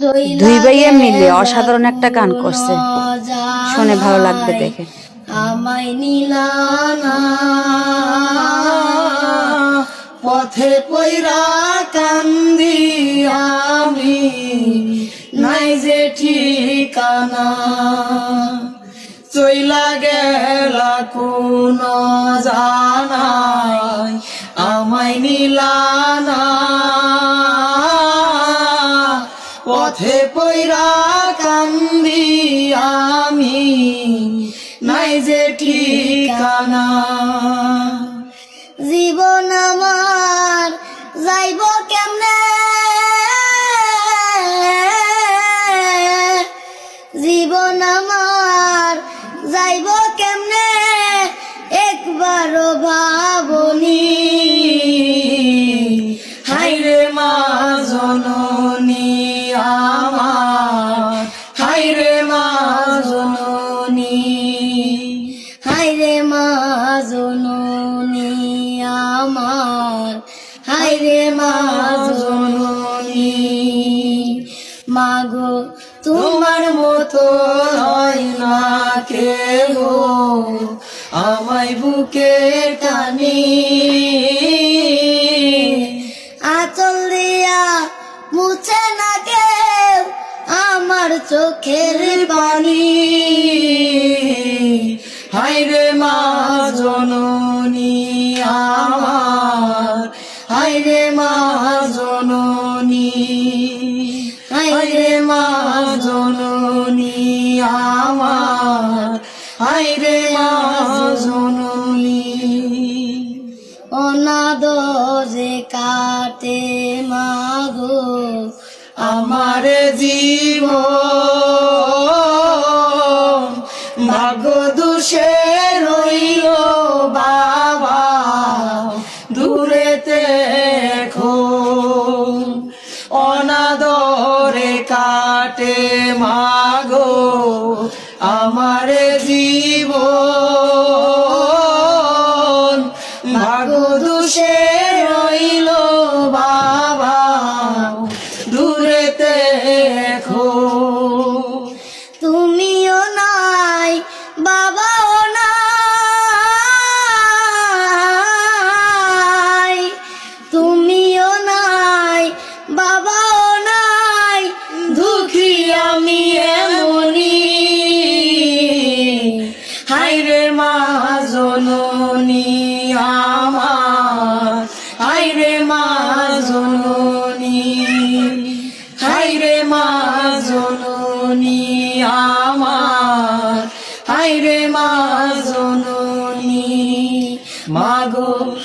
দুই ভাইয়া মিলে অসাধারণ একটা গান করছে। শুনে ভালো লাগবে দেখে। পথে পয়রা কান্দি আমি, নাই যে ঠিকানা। চইলা গেলা কোন জানাই, আমায় নিলানা পথে পয়রা কান্দি আমি। নাই যে ঠিকানা। জীবন আমার যাইব কেমনে? জীবন আমার যাইব কেমনে? একবারও হাইরে মা জননী আমার। হাইরে মা জননী। মাগো, তোমার মতো হয় না কেহ। আমায় বুকে টানি। আচল দিয়া মুছে না কেউ আমার চোখের পানি। হাইরে মা জননী আমার হাইরে মা জননী হাইরে মা জননী আমার হাইরে মা জননী। অনাদরে কাটে মাগো, আমার জীব ভাগ্য দোষে রইল বাবা দূরেতে অনাদরে কাটে মাগো আমার আমি এমনি হাইরে মা জননী আমার। হাইরে মা জননী। হাইরে মা জননী আমার। হাইরে মা জননী। মাগো